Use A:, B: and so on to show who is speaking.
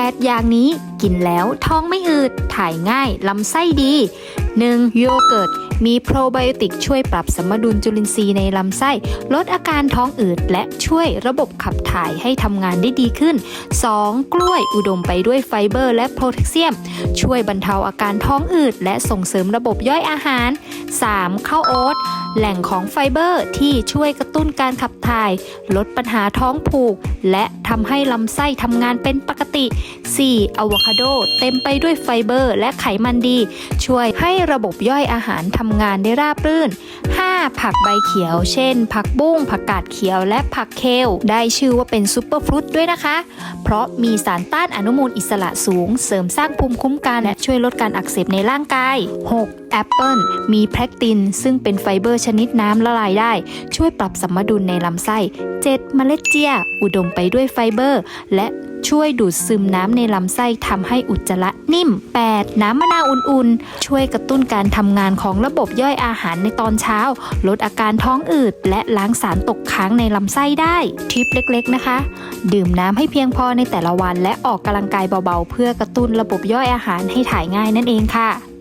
A: 8 อย่างนี้ กินแล้วท้องไม่อืด ถ่ายง่าย ลำไส้ดี 1. โยเกิร์ตมีโปรไบโอติกช่วยปรับสมดุลจุลินทรีย์ในลำไส้ ลดอาการท้องอืด และช่วยระบบขับถ่ายให้ทำงานได้ดีขึ้น 2. กล้วยอุดมไปด้วยไฟเบอร์ และโพแทสเซียม ช่วยบรรเทาอาการท้องอืด และส่งเสริมระบบย่อยอาหาร 3. ข้าวโอ๊ตแหล่งของไฟเบอร์ที่ช่วยกระตุ้นการขับถ่าย ลดปัญหาท้องผูก และทำให้ลำไส้ทำงานเป็นปกติ 4. อะโวคาโด เต็มไปด้วยไฟเบอร์ และไขมันดี ช่วยให้ระบบย่อยอาหารทำงานได้ราบรื่น 5. ผักใบเขียว เช่น ผักบุ้ง ผักกาดเขียว และผักเคล ได้ชื่อว่าเป็นซูเปอร์ฟรุตด้วยนะคะ เพราะมีสารต้านอนุมูลอิสระสูง เสริมสร้างภูมิคุ้มกันและช่วยลดการอักเสบในร่างกาย 6. แอปเปิลมีแพคติน ซึ่งเป็นไฟเบอร์ชนิดน้ำละลายได้ ช่วยปรับสมดุลในลำไส้ 7. เมล็ดเจีย อุดมไปด้วยไฟเบอร์ และช่วยดูดซึมน้ำในลำไส้ทำให้อุจจาระนิ่ม 8. น้ำมะนาวอุ่นๆ ช่วยกระตุ้นการทำงานของระบบย่อยอาหารในตอนเช้า ลดอาการท้องอืด และล้างสารตกค้างในลำไส้ได้ทริปเล็กๆนะคะ ดื่มน้ำให้เพียงพอในแต่ละวัน และออกกำลังกายเบาๆ เพื่อกระตุ้นระบบย่อยอาหารให้ถ่ายง่ายนั่นเองค่ะ